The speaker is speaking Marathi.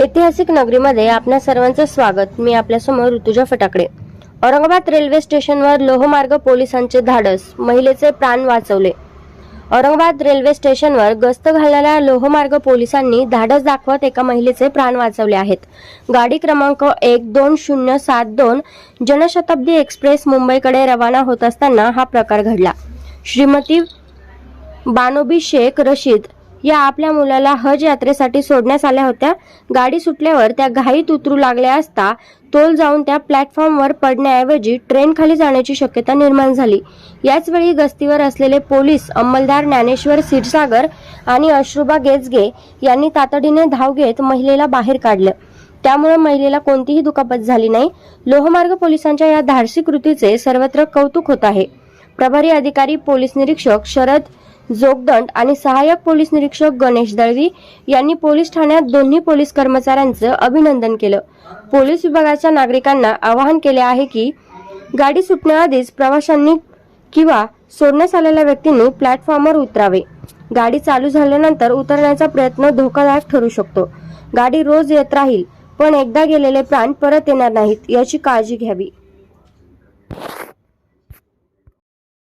ऐतिहासिक नगरीमध्ये आपल्या सर्वांचं स्वागत. मी आपल्यासमोर ऋतुजा फटाकडे. औरंगाबाद रेल्वे स्टेशनवर लोहमार्ग पोलिसांचे धाडस. महिलेचे प्राण वाचवले. औरंगाबाद रेल्वे स्टेशनवर गस्त घालणाऱ्या लोहमार्ग पोलिसांनी धाडस दाखवत एका महिलेचे प्राण वाचवले आहेत. गाडी क्रमांक एक दोन शून्य सात दोन जनशताब्दी एक्सप्रेस मुंबईकडे रवाना होत असताना हा प्रकार घडला. श्रीमती बानोबी शेख रशीद या आपल्या मुलाला हज यात्रेसाठी सोडण्यास आल्या होत्या. गाडी सुटल्यावर त्या घाईत उतरू लागल्या असता तोल जाऊन त्या प्लॅटफॉर्मवर पडण्याऐवजी ट्रेन खाली जाण्याची शक्यता निर्माण झाली. याच वेळी गस्तीवर असलेले पोलीस अंमलदार ज्ञानेश्वर क्षीरसागर आणि अश्रुबा गेजगे यांनी तातडीने धाव घेत महिलेला बाहेर काढलं. त्यामुळे महिलेला कोणतीही दुखापत झाली नाही. लोहमार्ग पोलिसांच्या या धाडसी कृतीचे सर्वत्र कौतुक होत आहे. प्रभारी अधिकारी पोलीस निरीक्षक शरद जोगदंड आणि सहाय्यक पोलीस निरीक्षक गणेश दळवी यांनी पोलीस ठाण्यात दोन्ही पोलीस कर्मचाऱ्यांचं अभिनंदन केलं. पोलीस विभागाच्या नागरिकांना आवाहन केले आहे की गाडी सुटण्याआधीच प्रवाशांनी किंवा सोडण्यास आलेल्या व्यक्तींनी प्लॅटफॉर्मवर उतरावे. गाडी चालू झाल्यानंतर उतरण्याचा प्रयत्न धोकादायक ठरू शकतो. गाडी रोज येत राहील पण एकदा गेलेले प्राण परत येणार नाहीत याची काळजी घ्यावी.